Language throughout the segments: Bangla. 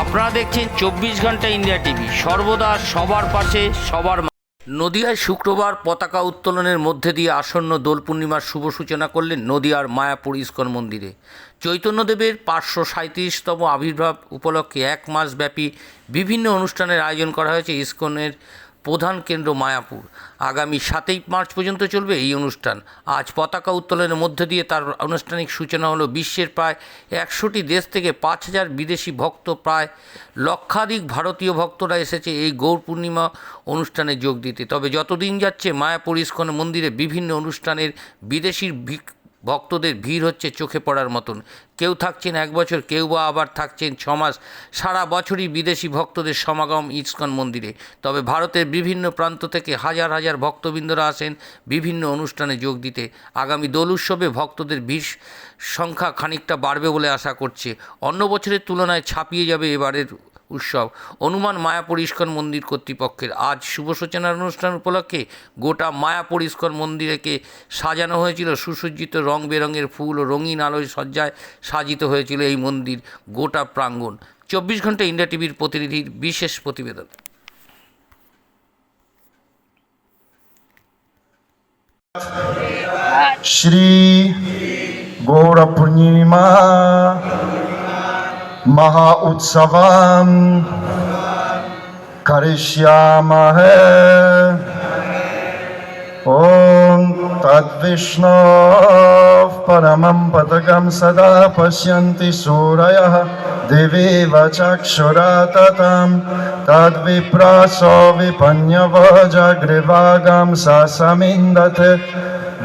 আপনারা দেখছেন চব্বিশ ঘণ্টা ইন্ডিয়া টিভি। সর্বদা সবার পাশে, সবার নদিয়ায় শুক্রবার পতাকা উত্তোলনের মধ্যে দিয়ে আসন্ন দোল পূর্ণিমার শুভ সূচনা করলেন নদিয়ার মায়াপুর ইস্কন মন্দিরে। চৈতন্যদেবের পাঁচশো সাঁত্রিশতম আবির্ভাব উপলক্ষে এক মাসব্যাপী বিভিন্ন অনুষ্ঠানের আয়োজন করা হয়েছে ইস্কনের প্রধান কেন্দ্র মায়াপুর। আগামী সাতই মার্চ পর্যন্ত চলবে এই অনুষ্ঠান। আজ পতাকা উত্তোলনের মধ্যে দিয়ে তার আনুষ্ঠানিক সূচনা হলো বিশ্বের প্রায় একশোটি দেশ থেকে পাঁচ হাজার বিদেশি ভক্ত, প্রায় লক্ষাধিক ভারতীয় ভক্তরা এসেছে এই গৌর পূর্ণিমা অনুষ্ঠানে যোগ দিতে। তবে যতদিন যাচ্ছে মায়াপুর ইস্কন মন্দিরে বিভিন্ন অনুষ্ঠানের বিদেশির ভক্তদের ভিড় হচ্ছে চোখে পড়ার মতন। কেউ থাকছেন এক বছর, কেউ বা আবার থাকছেন ছ মাস। সারা বছরই বিদেশি ভক্তদের সমাগম ইস্কন মন্দিরে। তবে ভারতের বিভিন্ন প্রান্ত থেকে হাজার হাজার ভক্তবৃন্দরা আসেন বিভিন্ন অনুষ্ঠানে যোগ দিতে। আগামী দোল উৎসবে ভক্তদের ভিড় সংখ্যা খানিকটা বাড়বে বলে আশা করছে। অন্য বছরের তুলনায় ছাপিয়ে যাবে এবারের উৎসব অনুমান মায়াপুর ইস্কন মন্দির কর্তৃপক্ষের আজ শুভ সূচনার অনুষ্ঠান উপলক্ষে গোটা মায়াপুর ইস্কন মন্দিরকে সাজানো হয়েছিল সুসজ্জিত রং বেরঙের ফুল ও রঙিন আলোয় সজ্জায় সাজিত হয়েছিল এই মন্দির গোটা প্রাঙ্গণ চব্বিশ ঘন্টা ইন্ডিয়া টিভির প্রতিনিধির বিশেষ প্রতিবেদন श्री गौर पूर्णिमा महा उत्सवम करिष्यामहे ॐ तद्विष्णो परमं पदकं सदा पश्यन्ति सूरयः दिवीव चक्षुरा ततं तद्विप्रासो विपन्यवजग्रिवागं स समिन्दते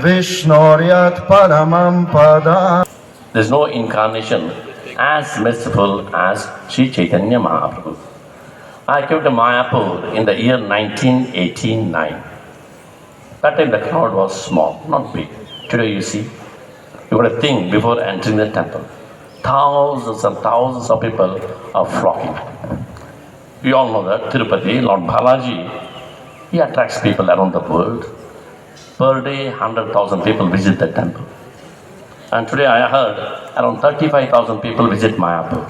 विष्णोर्यत् परमं पदम् There is no incarnation as merciful as Sri Chaitanya Mahaprabhu. I came to Mayapur in the year 1989. That time the crowd was small, not big. Today you see, you got to think before entering the temple. Thousands and thousands of people are flocking. We all know that Tirupati, Lord Balaji, he attracts people around the world. Per day, 100,000 people visit the temple. And today I heard around 35,000 people visit Mayapur.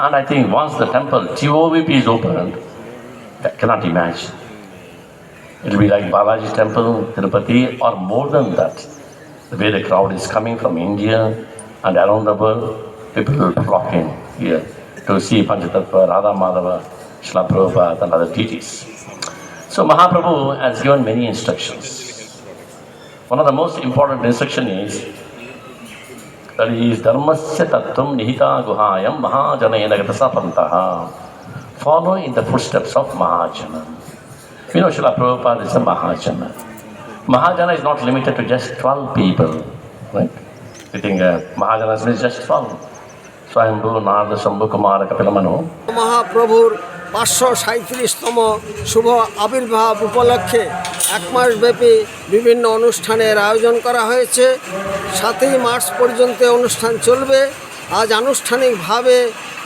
And I think once the temple, TOVP is opened, I cannot imagine. It will be like Balaji temple, Tirupati, or more than that. The way the crowd is coming from India and around the world, people will flock in here to see Panchatattva, Radha Madhava, Srila Prabhupada, and other deities. So Mahaprabhu has given many instructions. One of the most important instruction is that is dharmasya tattvam nihita guhayam mahajanena gatasapantaha. Follow in the footsteps of Mahajana. You know, Srila Prabhupada is a Mahajana. Mahajana is not limited to just 12 people, right? You think uh, Mahajana means just 12. Swayambhu, Narada, Shambhu, Kumara, Kapilamanu. মহাপ্রভুর পাঁচশো সাঁত্রিশতম শুভ আবির্ভাব উপলক্ষে এক মাসব্যাপী বিভিন্ন অনুষ্ঠানের আয়োজন করা হয়েছে। সাতই মার্চ পর্যন্ত অনুষ্ঠান চলবে। আজ আনুষ্ঠানিকভাবে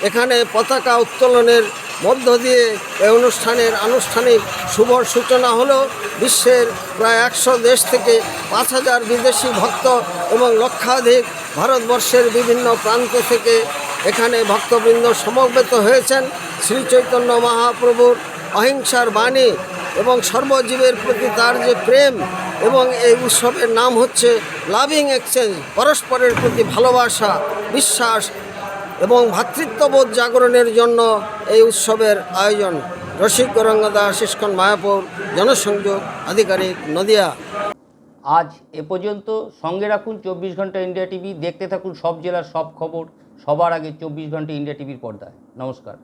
এখানে পতাকা উত্তোলনের মধ্য দিয়ে এই অনুষ্ঠানের আনুষ্ঠানিক শুভ সূচনা হলো। বিশ্বের প্রায় একশো দেশ থেকে পাঁচ হাজার বিদেশি ভক্ত এবং লক্ষাধিক ভারতবর্ষের বিভিন্ন প্রান্ত থেকে এখানে ভক্তবৃন্দ সমবেত হয়েছেন। শ্রী চৈতন্য মহাপ্রভুর অহিংসার বাণী এবং সর্বজীবের প্রতি তার যে প্রেম এবং এই উৎসবের নাম হচ্ছে লাভিং এক্সচেঞ্জ, পরস্পরের প্রতি ভালোবাসা, বিশ্বাস এবং ভ্রাতৃত্ববোধ জাগরণের জন্য এই উৎসবের আয়োজন। রসিক গৌরঙ্গ দাস ইস্কন মায়াপুর, জনসংযোগ আধিকারিক নদিয়া। আজ এ পর্যন্ত সঙ্গে রাখুন চব্বিশ ঘণ্টা ইন্ডিয়া টিভি, দেখতে থাকুন সব জেলার সব খবর, সবার আগে চব্বিশ ঘণ্টা ইন্ডিয়া টিভির পর্দায়। নমস্কার।